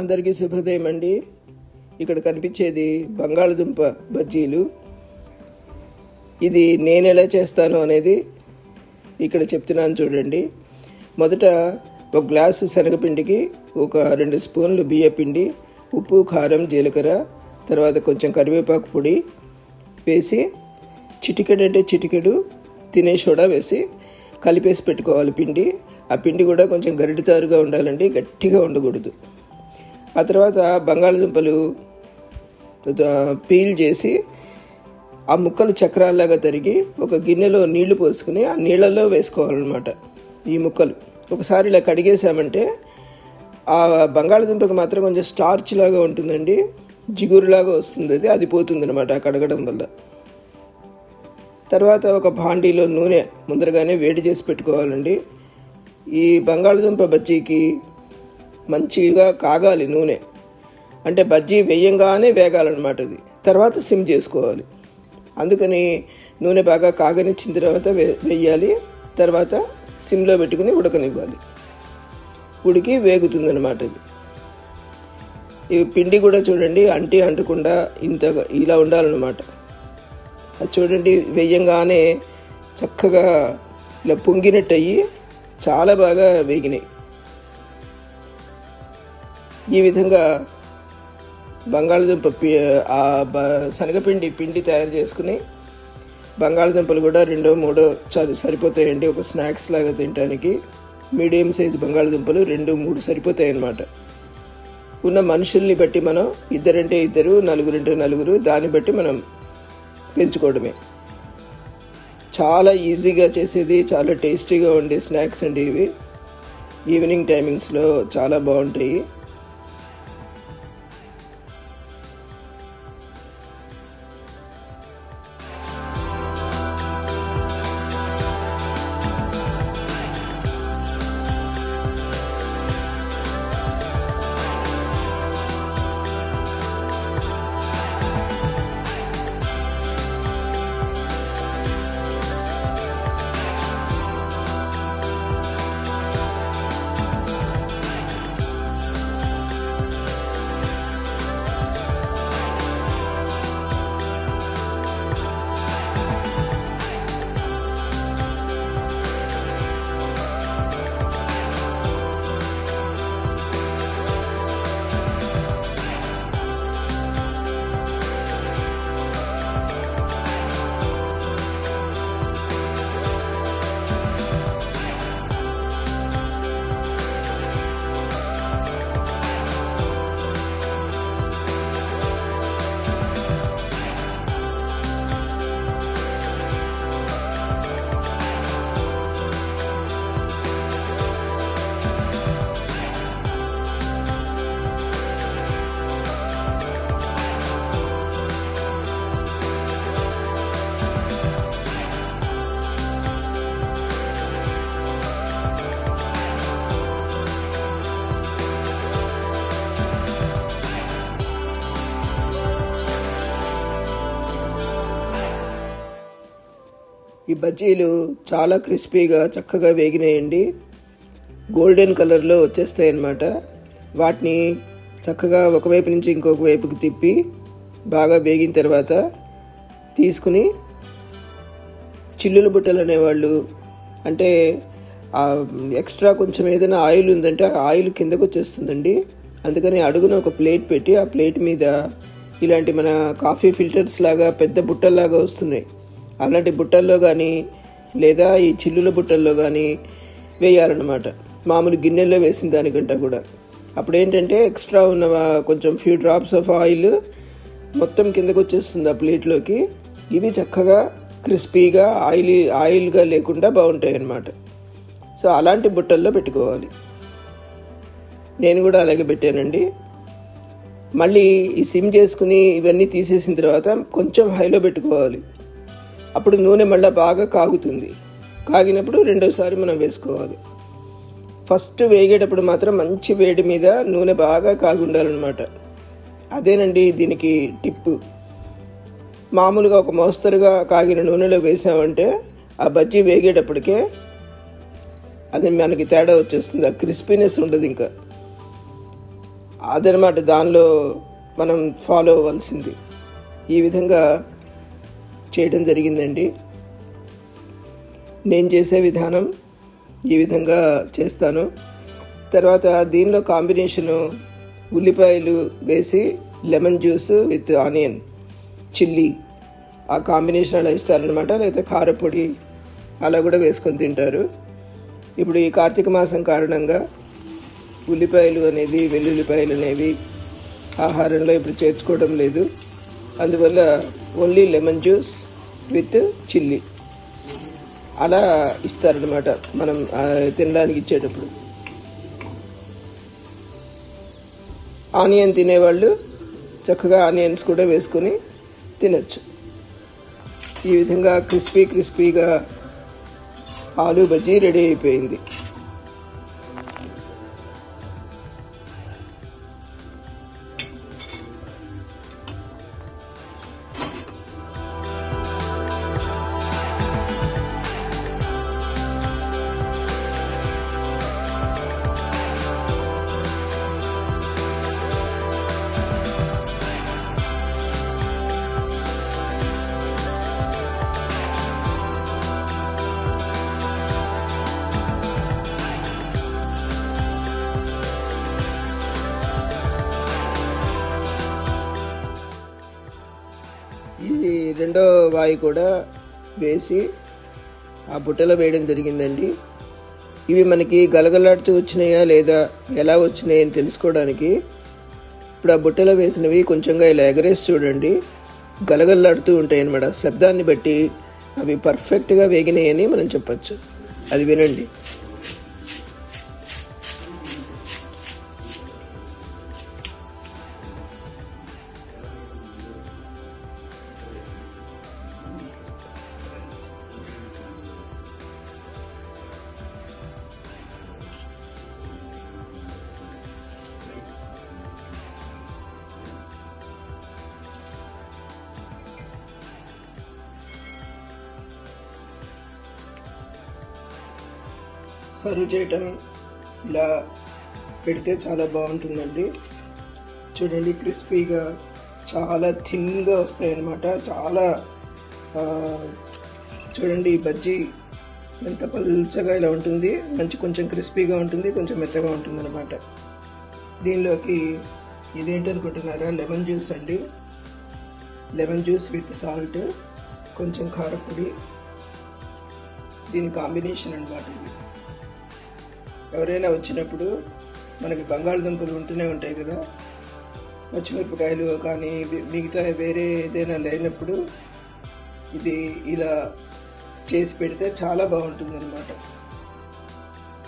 అందరికీ శుభోదయం అండి. ఇక్కడ కనిపించేది బంగాళదుంప బజ్జీలు. ఇది నేను ఎలా చేస్తాను అనేది ఇక్కడ చెప్తున్నాను చూడండి. మొదట ఒక గ్లాసు శనగపిండికి ఒక రెండు స్పూన్లు బియ్యపిండి ఉప్పు కారం జీలకర్ర తర్వాత కొంచెం కరివేపాకు పొడి వేసి చిటికెడు అంటే చిటికెడు తినే సోడా వేసి కలిపేసి పెట్టుకోవాలి పిండి. ఆ పిండి కూడా కొంచెం గరిటిచారుగా ఉండాలండి గట్టిగా ఉండకూడదు. ఆ తర్వాత బంగాళదుంపలు పీల్ చేసి ఆ ముక్కలు చక్రాల్లాగా తరిగి ఒక గిన్నెలో నీళ్ళు పోసుకుని ఆ నీళ్ళల్లో వేసుకోవాలన్నమాట ఈ ముక్కలు. ఒకసారి ఇలా కడిగేసామంటే ఆ బంగాళదుంపకి మాత్రం కొంచెం స్టార్చ్ లాగా ఉంటుందండి జిగురులాగా వస్తుంది అది అది పోతుంది అనమాట కడగడం వల్ల. తర్వాత ఒక భాండీలో నూనె ముందరగానే వేడి చేసి పెట్టుకోవాలండి. ఈ బంగాళదుంప బజ్జీకి మంచిగా కాగాలి నూనె. అంటే బజ్జీ వేయంగానే వేగాలన్నమాట అది. తర్వాత సిమ్ చేసుకోవాలి. అందుకని నూనె బాగా కాగనిచ్చిన తర్వాత వే వేయాలి. తర్వాత సిమ్లో పెట్టుకుని ఉడకనివ్వాలి. ఉడికి వేగుతుందన్నమాట ఇది ఈ పిండి కూడా చూడండి అంటి అంటకుండా ఇంత ఇలా ఉండాలన్నమాట. అది చూడండి వేయంగానే చక్కగా ఇలా పొంగినట్టు అయ్యి చాలా బాగా వేగినాయి. ఈ విధంగా బంగాళదుంప పి- బ శనగపిండి పిండి తయారు చేసుకుని బంగాళదుంపలు కూడా రెండో మూడో చాలు సరిపోతాయండి. ఒక స్నాక్స్ లాగా తినడానికి మీడియం సైజ్ బంగాళదుంపలు రెండు మూడు సరిపోతాయి అన్నమాట ఉన్న మనుషుల్ని బట్టి మనం ఇద్దరంటే ఇద్దరు నలుగురంటే నలుగురు దాన్ని బట్టి మనం పెంచుకోవడమే. చాలా ఈజీగా చేసేది చాలా టేస్టీగా ఉండే స్నాక్స్ అండి ఇవి. ఈవినింగ్ టైమింగ్స్లో చాలా బాగుంటాయి. ఈ బజ్జీలు చాలా క్రిస్పీగా చక్కగా వేగినాయండి. గోల్డెన్ కలర్లో వచ్చేస్తాయి అన్నమాట వాటిని చక్కగా ఒకవైపు నుంచి ఇంకొక వైపుకి తిప్పి బాగా వేగిన తర్వాత తీసుకుని చిల్లుల బుట్టలు అనేవాళ్ళు. అంటే ఎక్స్ట్రా కొంచెం ఏదైనా ఆయిల్ ఉందంటే ఆ ఆయిల్ కిందకు వచ్చేస్తుందండి. అందుకని అడుగున ఒక ప్లేట్ పెట్టి ఆ ప్లేట్ మీద ఇలాంటి మన కాఫీ ఫిల్టర్స్ లాగా పెద్ద బుట్టల్లాగా వస్తున్నాయి. అలాంటి బుట్టల్లో కానీ లేదా ఈ చిల్లుల బుట్టల్లో కానీ వేయాలన్నమాట. మామూలు గిన్నెల్లో వేసిన దానికంటే కూడా. అప్పుడు ఏంటంటే ఎక్స్ట్రా ఉన్న కొంచెం ఫ్యూ డ్రాప్స్ ఆఫ్ ఆయిల్ మొత్తం కిందకు వచ్చేస్తుంది ఆ ప్లేట్లోకి. ఇవి చక్కగా క్రిస్పీగా ఆయిలీ ఆయిల్గా లేకుండా బాగుంటాయి అన్నమాట సో అలాంటి బుట్టల్లో పెట్టుకోవాలి. నేను కూడా అలాగే పెట్టానండి. మళ్ళీ ఈ సిమ్ చేసుకుని ఇవన్నీ తీసేసిన తర్వాత కొంచెం హైలో పెట్టుకోవాలి. అప్పుడు నూనె మళ్ళీ బాగా కాగుతుంది. కాగినప్పుడు రెండోసారి మనం వేసుకోవాలి. ఫస్ట్ వేగేటప్పుడు మాత్రం మంచి వేడి మీద నూనె బాగా కాగుండాలన్నమాట. అదేనండి దీనికి టిప్పు మామూలుగా ఒక మోస్తరుగా కాగిన నూనెలో వేసామంటే ఆ బజ్జీ వేగేటప్పటికే అది మనకి తేడా వచ్చేస్తుంది. ఆ క్రిస్పీనెస్ ఉండదు ఇంకా. అదనమాట దానిలో మనం ఫాలో అవ్వాల్సింది. ఈ విధంగా చేయడం జరిగిందండి. నేను చేసే విధానం ఈ విధంగా చేస్తాను. తర్వాత దీనిలో కాంబినేషను ఉల్లిపాయలు వేసి lemon juice with onion chilli ఆ కాంబినేషన్ అలా ఇస్తారనమాట లేకపోతే కారపొడి అలా కూడా వేసుకొని తింటారు. ఇప్పుడు ఈ కార్తీక మాసం కారణంగా ఉల్లిపాయలు అనేది వెల్లుల్లిపాయలు అనేవి ఆహారంలో ఇప్పుడు చేర్చుకోవడం లేదు. అందువల్ల only lemon juice with chilli. అలా ఇస్తారనమాట మనం తినడానికి ఇచ్చేటప్పుడు. ఆనియన్ తినేవాళ్ళు చక్కగా ఆనియన్స్ కూడా వేసుకొని తినచ్చు. ఈ విధంగా క్రిస్పీ క్రిస్పీగా ఆలు బజ్జీ రెడీ అయిపోయింది. రెండో వాయి కూడా వేసి ఆ బుట్టలో వేయడం జరిగిందండి. ఇవి మనకి గలగలాడుతూ వచ్చినాయా లేదా ఎలా వచ్చినాయి అని తెలుసుకోవడానికి ఇప్పుడు ఆ బుట్టలో వేసినవి కొంచెంగా ఇలా ఎగరేసి చూడండి. గలగల్లాడుతూ ఉంటాయి అన్నమాట. శబ్దాన్ని బట్టి అవి పర్ఫెక్ట్గా వేగినాయని మనం చెప్పచ్చు. అది వినండి. సర్వ్ చేయటం ఇలా పెడితే చాలా బాగుంటుందండి. చూడండి క్రిస్పీగా చాలా థిన్గా వస్తాయి అన్నమాట చాలా చూడండి ఈ బజ్జీ ఎంత పల్చగా ఇలా ఉంటుంది. మంచి కొంచెం క్రిస్పీగా ఉంటుంది కొంచెం మెత్తగా ఉంటుంది అనమాట దీనిలోకి ఇదేంటనుకుంటున్నారా లెమన్ జ్యూస్ అండి. లెమన్ జ్యూస్ విత్ సాల్ట్ కొంచెం కారపొడి. దీని కాంబినేషన్ అనమాట ఇది. ఎవరైనా వచ్చినప్పుడు మనకి బంగాళదుంపలు ఉంటూనే ఉంటాయి కదా. పచ్చిమిరపకాయలు కానీ మిగతా వేరే ఏదైనా లేనప్పుడు ఇది ఇలా చేసి పెడితే చాలా బాగుంటుంది అనమాట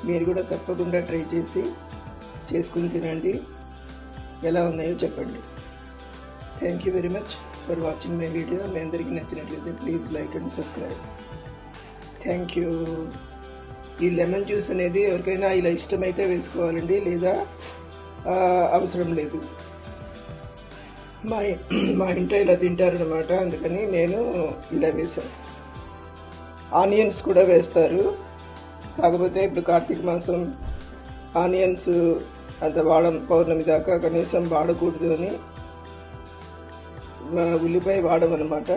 మీరు కూడా తప్పకుండా ట్రై చేసి చేసుకుని తినండి. ఎలా ఉన్నాయో చెప్పండి. Thank you very much for watching my video మీ అందరికీ నచ్చినట్లయితే please like and subscribe thank you ఈ లెమన్ జ్యూస్ అనేది ఎవరికైనా ఇలా ఇష్టమైతే వేసుకోవాలండి లేదా అవసరం లేదు. మా మా ఇంట్లో ఇలా తింటారనమాట అందుకని నేను ఇలా వేశాను. ఆనియన్స్ కూడా వేస్తారు. కాకపోతే ఇప్పుడు కార్తీక మాసం ఆనియన్స్ అంత వాడం పౌర్ణమి దాకా కనీసం వాడకూడదు అని మా ఉల్లిపాయ వాడమన్నమాట.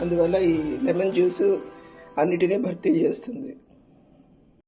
అందువల్ల ఈ లెమన్ జ్యూస్ అన్నిటినీ భర్తీ చేస్తుంది.